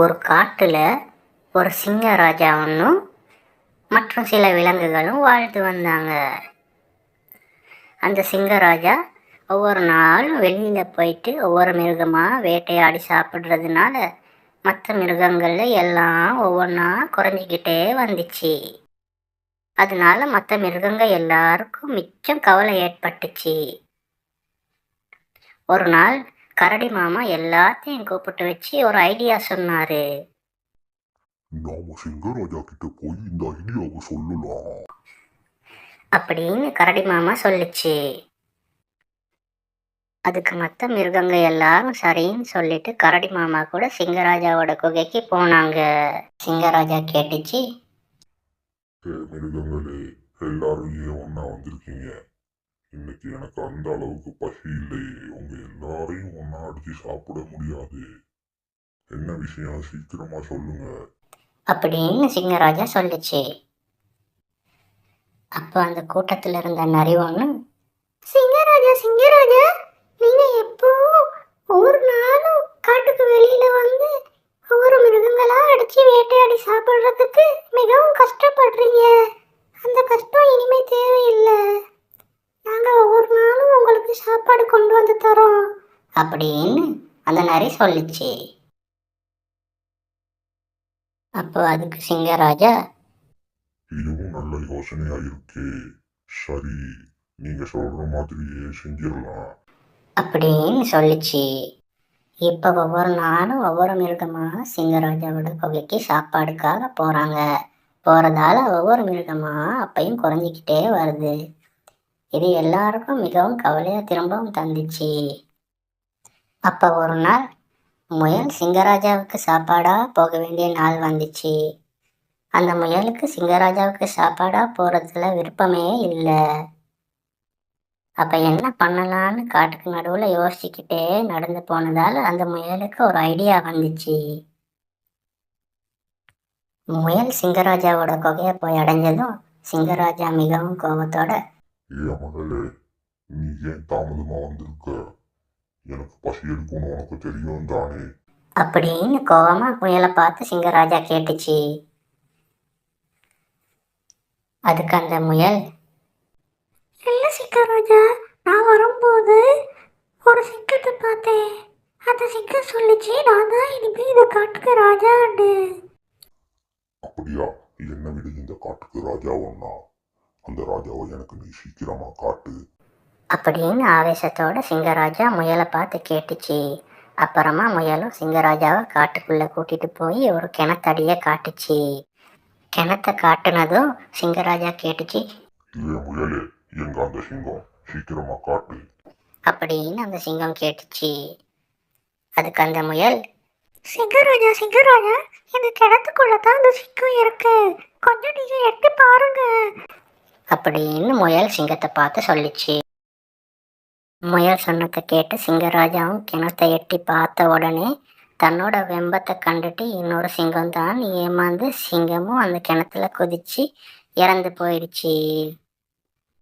ஒரு காட்டில் ஒரு சிங்கராஜா ஒன்றும் மற்றும் சில விலங்குகளும் வாழ்ந்து வந்தாங்க. அந்த சிங்கராஜா ஒவ்வொரு நாளும் வெளியில் போயிட்டு ஒவ்வொரு மிருகமாக வேட்டையாடி சாப்பிட்றதுனால மற்ற மிருகங்களில் எல்லாம் ஒவ்வொன்றா குறைஞ்சிக்கிட்டே வந்துச்சு. அதனால மற்ற மிருகங்க எல்லாருக்கும் மிச்சம் கவலை ஏற்பட்டுச்சு. ஒரு நாள் கரடி மாமா எல்லாத்தையும் கூப்பிட்டு வச்சு ஒரு ஐடியா சொன்னாரு. நாம சிங்கராஜா கிட்ட போய் இந்த ஐடியாவை சொல்லலாம். அப்படின்னு கரடி மாமா சொல்லுச்சு. அதுக்கு மற்ற மிருகங்க எல்லாரும் சரின்னு சொல்லிட்டு கரடி மாமா கூட சிங்கராஜாவோட குகைக்கு போனாங்க. சிங்கராஜா கேட்டுச்சு. மிருகங்களே எல்லாரும் ஏன் ஒண்ணா வந்திருக்கீங்க? இன்னைக்கு எனக்கு அந்த அளவுக்கு பசி இல்லையே. உங்க எல்லாரையும் ஒன்னா அடிச்சு சாப்பிட முடியாது. என்ன விஷயம்? சீக்கிரமா சொல்லுங்க. அப்படின்னு சிங்கராஜா சொல்லுச்சு. அப்போ அந்த கூட்டத்தில் இருந்த நரி சிங்கராஜா சிங்கராஜா நீங்க எப்பவும் ஒவ்வொரு நாளும் காட்டுக்கு வெளியில வந்து ஒவ்வொரு மிருகங்களா அடிச்சு வேட்டையாடி சாப்பிடுறதுக்கு மிகவும் கஷ்டப்படுறீங்க. அந்த கஷ்டம் இனிமே தேவையில்லை. நாங்க ஒவ்வொரு நாளும் உங்களுக்கு சாப்பாடு கொண்டு வந்து தரோம். அப்படின்னு அந்த நரி சொல்லுச்சு. அப்போ அதுக்கு சிங்கராஜா இதுவும் நல்ல யோசனையா இருக்கே. சரி நீங்க சொல்ற மாதிரியே செஞ்சிடலாம். அப்படின்னு சொல்லுச்சு. இப்போ ஒவ்வொரு நாளும் ஒவ்வொரு மிருகமாக சிங்கராஜாவோட குகைக்கு சாப்பாடுக்காக போகிறாங்க போகிறதால ஒவ்வொரு மிருகமாக அப்பையும் குறைஞ்சிக்கிட்டே வருது. இது எல்லாருக்கும் மிகவும் கவலையாக திரும்பவும் தந்துச்சு. அப்போ ஒரு நாள் முயல் சிங்கராஜாவுக்கு சாப்பாடாக போக வேண்டிய நாள் வந்துச்சு. அந்த முயலுக்கு சிங்கராஜாவுக்கு சாப்பாடாக போகிறதுல விருப்பமே இல்லை. அப்போ என்ன பண்ணலான்னு காட்டுக்கு நடுவில் யோசிச்சுக்கிட்டே நடந்து போனதால் அந்த முயலுக்கு ஒரு ஐடியா வந்துச்சு. முயல் சிங்கராஜாவோட குகையை போய் அடைஞ்சதும் சிங்கராஜா மிகவும் கோபத்தோட ஏ மகளே நீ ஏன் தாமதமா வந்திருக்க? எனக்கு பசி எடுக்கும்னு உனக்கு தெரியும் தானே? அப்படின்னு கோவமா முயலை பார்த்து சிங்கராஜா கேட்டுச்சு. அதுக்கு அந்த முயல் இல்லை சிங்கராஜா நான் வரும்போது ஒரு சிங்கத்தை பார்த்தேன். அந்த சிங்கம் சொல்லிச்சு நான் தான் இனிமே இந்த காட்டுக்கு ராஜாண்டு அப்படியா? என்ன விடு இந்த காட்டுக்கு ராஜாவன்னா அந்த ராஜாவை எனக்கு நீ சீக்கிரமா காட்டு. அப்படின்னு ஆவேசத்தோட சிங்கராஜா முயலை பார்த்து கேட்டுச்சு. அப்புறமா முயலும் சிங்கராஜாவை காட்டுக்குள்ளே கூட்டிட்டு போய் ஒரு கிணத்தடியை காட்டுச்சு. கிணத்தை காட்டுனதும் சிங்கராஜா கேட்டுச்சு ஏ முயலே எங்க அந்த சிங்கம்? சீக்கிரமா காட்டு. அப்படின்னு அந்த சிங்கம் கேட்டுச்சு. அதுக்கு அந்த முயல் சிங்கராஜா சிங்கராஜா இந்த கிணத்துக்குள்ள தான் அந்த சிங்கம் இருக்கு. கொஞ்சம் நீங்க எட்டி பாருங்க. அப்படின்னு முயல் சிங்கத்தை பார்த்து சொல்லிச்சு. முயல் சொன்னதை கேட்டு சிங்கராஜாவும் கிணத்தை எட்டி பார்த்த உடனே தன்னோட வெம்பத்தை கண்டுட்டு இன்னொரு சிங்கம் தான் ஏமாந்து சிங்கமும் அந்த கிணத்துல குதிச்சு இறந்து போயிடுச்சு.